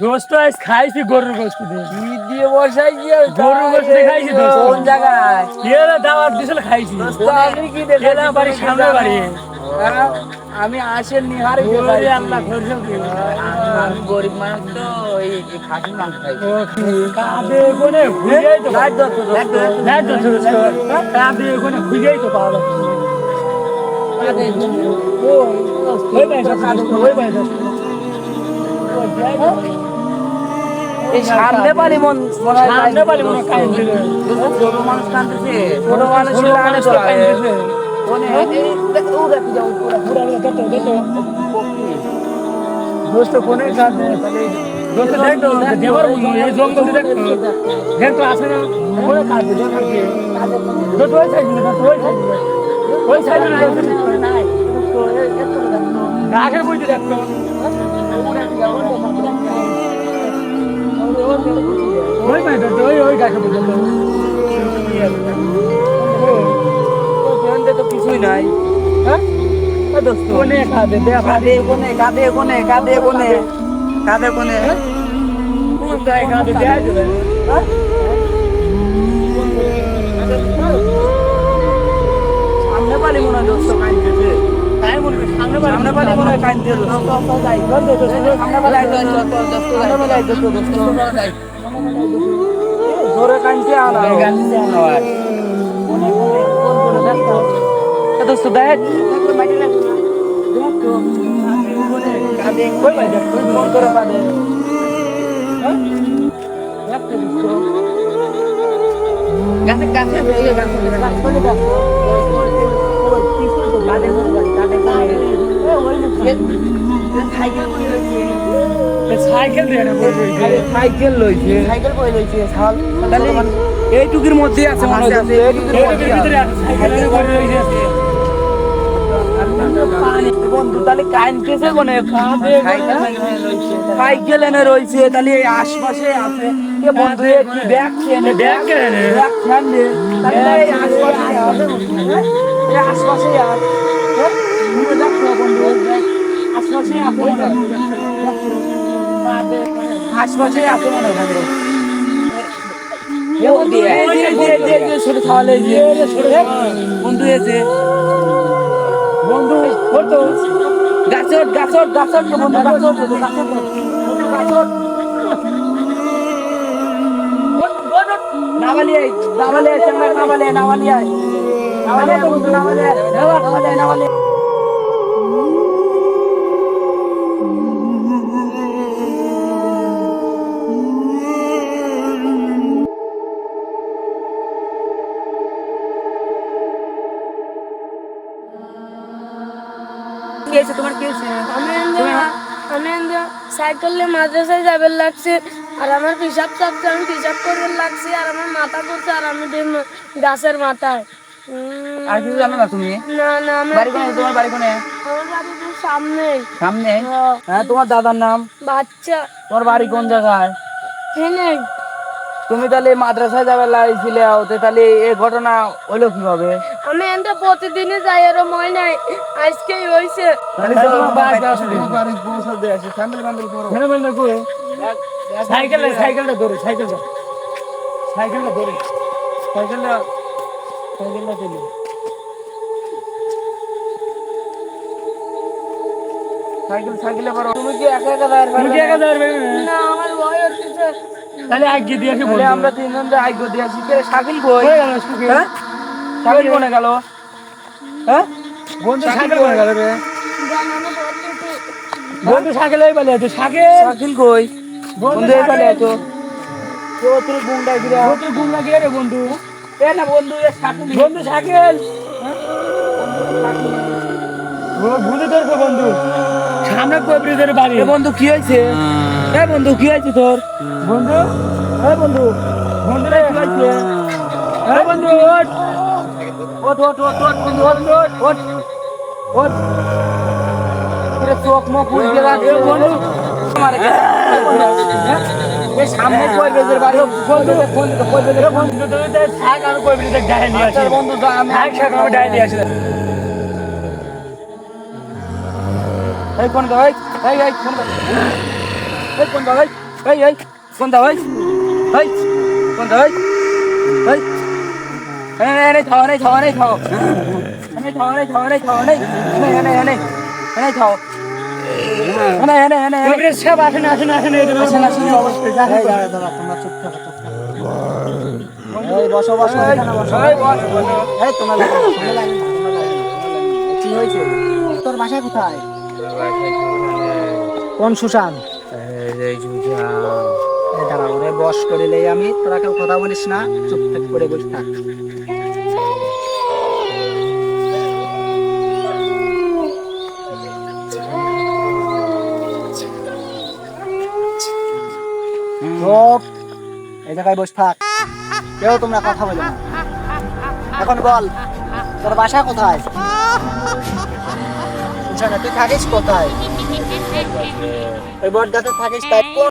দোস্ত আজ খাইছি গরুর গোস্ত দিয়ে। দিয়ে বসাই গিয়ে গরুর গোস্ত খাইছি দোস্ত। কোন জায়গায়? এরা দাওয়াত দিছিল খাইছি। আমি কি দেখে এরা বাড়ি সামনে বাড়ি। হ্যাঁ, আমি আসেন নিহারে ওরে আল্লাহ করছ কি আমি গরিব মানুষ তো এই খাসির মাংস খাই ও কাঁদে কোনে ভুলিয়াই তো লাইট দাও তো, লাইট দাও। লাইট দাও তো, দোস্ত। কাঁদে কোনে ভুলিয়াই তো পাওয়া যাচ্ছে। ওই দোস্ত, ওই পয়সা এই সামনে পারি মন মনে হয় সামনে বাড়ি মনে হয় ছোট মানুষ কাঁদতেছে ছোট ছোট মানুষ মানুষ লানে তো চলে কাঁদতেছে। কোনে এই দেখ, ও দেখ, যাও, ও দেখ। পুরা বলে দেখো, দেখো। দোস্ত কোনে কাঁদে? দোস্ত দেখ দেবার এই জঙ্গলে দেখ দেখ তো, আসে না? কোনে কাঁদে? দেখ দোস্ত ওই side দিয়ে, ওই side ওই side দিয়ে দেখ তো। দেখ তো। ওই তো। কিছুই নাই হ্যাঁ? দোস্ত কোনে কাঁদে? কাঁদে কোনে কাঁদে কোনে কাঁদে কোনে কাঁদে কোনে কোন জায়গায় কাঁদে? দেয়া যাবে সামনে সামনে পারি মনে হয় সাইকেল লইছে। সাইকেল কই লইছে? তাহলে এইটুকুর মধ্যে আছে মনে হচ্ছে এইটুকুর ভিতরে আছে। সাইকেলের ঘরে রয়েছে। বন্ধু তাহলে কাইনতেছে কোনে সাইকেল এনে রইছে তাহলে এই আশপাশে আছে। এ বন্ধু কি ব্যাগ এনে ব্যাগ এনে? ব্যাগ ফ্যান তাহলে এই আশপাশে আছে? এই আশপাশে আছে? তুমি দেখো বন্ধু। বন্ধু। এসে বন্ধু করতো গাছত গাছত গাছত বন্ধু গাছত গাছত তো। বন্ধু, গাছত। নামালি আই, নামালি আই, হয়েছে, তোমার কি হয়েছে? আমি সাইকেলে মাদ্রাসায় যাবে লাগছে। আর আমার পিসাব চাপছে আমি পিসাব করবে লাগছে আর আমার মাথা করছে আর আমি গাছের মাথায়। উম, আর কিছু জানো না তুমি? না না বাড়ি কোনে? তোমার বাড়ি কোনে? আমার বাড়ি তো সামনে সামনে হ্যাঁ। তোমার দাদার নাম? বাচ্চা। তোমার বাড়ি কোন জায়গায়? তুমি তাহলে মাদ্রাসায় যাবে লাইছিলে ওতে তাহলে এই ঘটনা হইল কীভাবে? আমি এনতে প্রতিদিনই যাই আর মই নাই। আজকেই হইছে। মেনে মেনে করে সাইকেল সাইকেলটা ধরে সাইকেলটা সাইকেলটা ধরে। সাইকেলটা সাইকেলটা দিলে সাইকেল সাইকেলে পারো। তুমি কি একা একা দাঁড় তুমি কি একা যাবে না? আমার ভয় হচ্ছে তাহলে আগে দিয়ে আসি তাহলে আমরা তিনজন যে আইগো দিয়ে আসি কে? শাকিল কই? হয়ে হ্যাঁ? শাকিল কোনে গেল? হ্যাঁ? বন্ধু সাইকেল করে গেল রে? বন্ধু সাইকেল এই বলে তো শাকিল? কই? বন্ধু এই পালে আছো। তো তুই গুন্ডা গিরা বন্ধু ঘুম লাগিয়ে রে বন্ধু। এ না বন্ধু এ শাকিল। বন্ধু সাইকেল ও ভুলে ধরবে বন্ধু। সামনে কই ব্রিজের বাড়ি? বন্ধু কি হইছে? এ বন্ধু কি হইছে তোর বন্ধু এ বন্ধু বন্ধু রে কি হইছে এই বন্ধু ওঠ ওঠ ওঠ ওঠ ওঠ বন্ধু ওঠ ওঠ ওঠ ওঠ তোর চোখ মুখ গেল এ বন্ধু আমার এ সামনে কই বেজের বাড়ি বন্ধু ফোন কই বেজের এ বন্ধু তুই তো থাক আমি কই নিয়ে আসি আচ্ছা বন্ধু আমি থাক থাক আমি নিয়ে আসি এই ফোন কর এই এই ফোন কর এই ফোন কর এই এই কোন ওই এই কোন ওই এই এই এই এই থাও এই থাও এই থাও এই থাও এই থাও এই থাও এই এই এই এই এই হয়েছে তোর বাসা কোথায় কোন সুশান বস করে আমি, তোরা কেউ কথা বলিস না করে এই জায়গায় থাক। কেউ তোমরা কথা বলো না। এখন বল, তোর বাসা কোথায়? তুই থাকিস কোথায়? ওই বটগাতে থাকিস তাই কোন